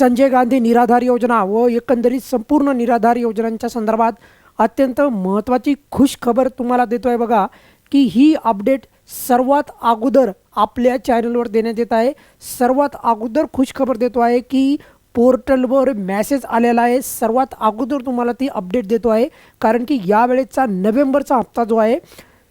संजय गांधी निराधार योजना व एकंदरीत संपूर्ण निराधार योजनांच्या संदर्भात अत्यंत महत्त्वाची खुश खबर तुम्हाला देतो आहे बघा की ही अपडेट सर्वात अगोदर आपल्या चॅनलवर देण्यात येत आहे. सर्वात अगोदर खुश खबर देतो आहे की पोर्टलवर मॅसेज आलेला आहे. सर्वात अगोदर तुम्हाला ती अपडेट देतो आहे कारण की यावेळेचा नोव्हेंबरचा हप्ता जो आहे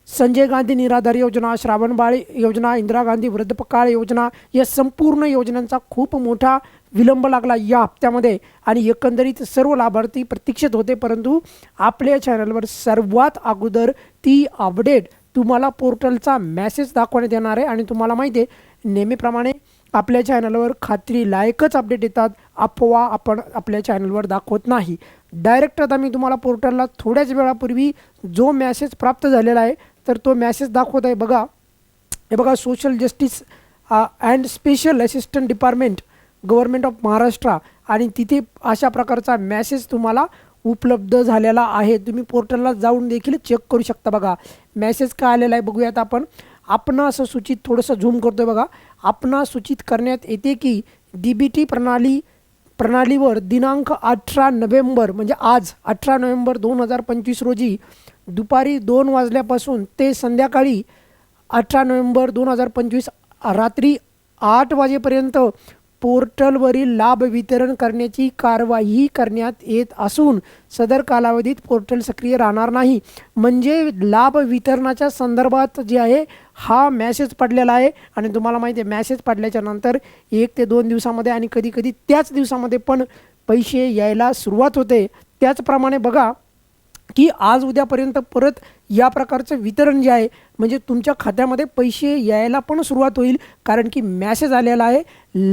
संजय गांधी निराधार योजना श्रावणबाळ योजना इंदिरा गांधी वृद्धपकाळ योजना या संपूर्ण योजनांचा खूप मोठा विलंब लागला या हप्त्यामध्ये आणि एकंदरीत सर्व लाभार्थी प्रतीक्षित होते परंतु आपल्या चॅनलवर सर्वात अगोदर ती अपडेट तुम्हाला पोर्टलचा मेसेज दाखवण्यात येणार आहे. आणि तुम्हाला माहिती आहे नेहमीप्रमाणे आपल्या चॅनलवर खात्री लायकच अपडेट येतात. अफवा आपण आपल्या चॅनलवर दाखवत नाही. डायरेक्ट आता मी तुम्हाला पोर्टलला थोड्याच वेळापूर्वी जो मॅसेज प्राप्त झालेला आहे तर तो मॅसेज दाखवत आहे. बघा हे बघा social justice and special assistant department government of Maharashtra आणि तिथे अशा प्रकारचा मॅसेज तुम्हाला उपलब्ध झालेला आहे. तुम्ही पोर्टलला जाऊन देखील चेक करू शकता बघा. मॅसेज काय आलेला आहे बघूयात आपण. आपण असं सूचित थोडंसं झूम करतोय बघा. आपणा सूचित करण्यात येते की डी बी टी प्रणाली प्रणालीवर दिनांक अठरा नोव्हेंबर म्हणजे आज अठरा नोव्हेंबर दोन हजार पंचवीस रोजी दुपारी दोन वाजल्यापासून ते संध्याकाळी अठरा नोव्हेंबर दोन हजार पंचवीस रात्री आठ वाजेपर्यंत पोर्टलवरील लाभ वितरण करण्याची कारवाई करण्यात येत असून सदर कालावधीत पोर्टल सक्रिय राहणार नाही. म्हणजे लाभ वितरणाच्या संदर्भात जे आहे हा मॅसेज पडलेला आहे. आणि तुम्हाला माहिती आहे मॅसेज पडल्याच्या नंतर एक ते दोन दिवसामध्ये आणि कधी कधी त्याच दिवसामध्ये पण पैसे यायला सुरुवात होते. त्याचप्रमाणे बघा की आज उद्यापर्यंत परत या प्रकारचं वितरण जे आहे म्हणजे तुमच्या खात्यामध्ये पैसे यायला पण सुरुवात होईल कारण की मॅसेज आलेला आहे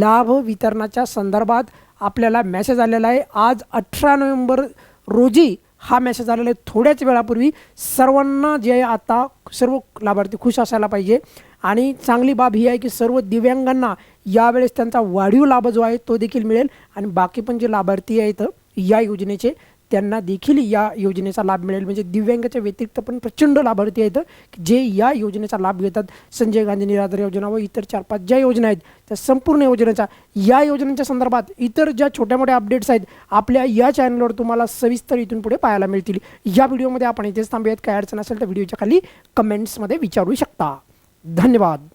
लाभ वितरणाच्या संदर्भात आपल्याला मॅसेज आलेला आहे. आज अठरा नोव्हेंबर रोजी हा मेसेज आलेला आहे थोड्याच वेळापूर्वी. सर्वांना जे आहे आता सर्व लाभार्थी खुश असायला पाहिजे. आणि चांगली बाब ही आहे की सर्व दिव्यांगांना यावेळेस त्यांचा वाढीव लाभ जो आहे तो देखील मिळेल. आणि बाकी पण जे लाभार्थी आहेत या योजनेचे त्यांना देखील या योजनेचा लाभ मिळेल. म्हणजे दिव्यांगाच्या व्यतिरिक्त पण प्रचंड लाभार्थी आहेत जे या योजनेचा लाभ घेतात. संजय गांधी निराधार योजना व इतर चार पाच ज्या योजना आहेत त्या संपूर्ण योजनेचा. या योजनेच्या संदर्भात इतर ज्या छोट्या मोठ्या अपडेट्स आहेत आपल्या या चॅनलवर तुम्हाला सविस्तर इथून पुढे पाहायला मिळतील. या व्हिडिओमध्ये आपण इथेच थांबूयात. काय अडचण असेल तर व्हिडिओच्या खाली कमेंट्समध्ये विचारू शकता. धन्यवाद.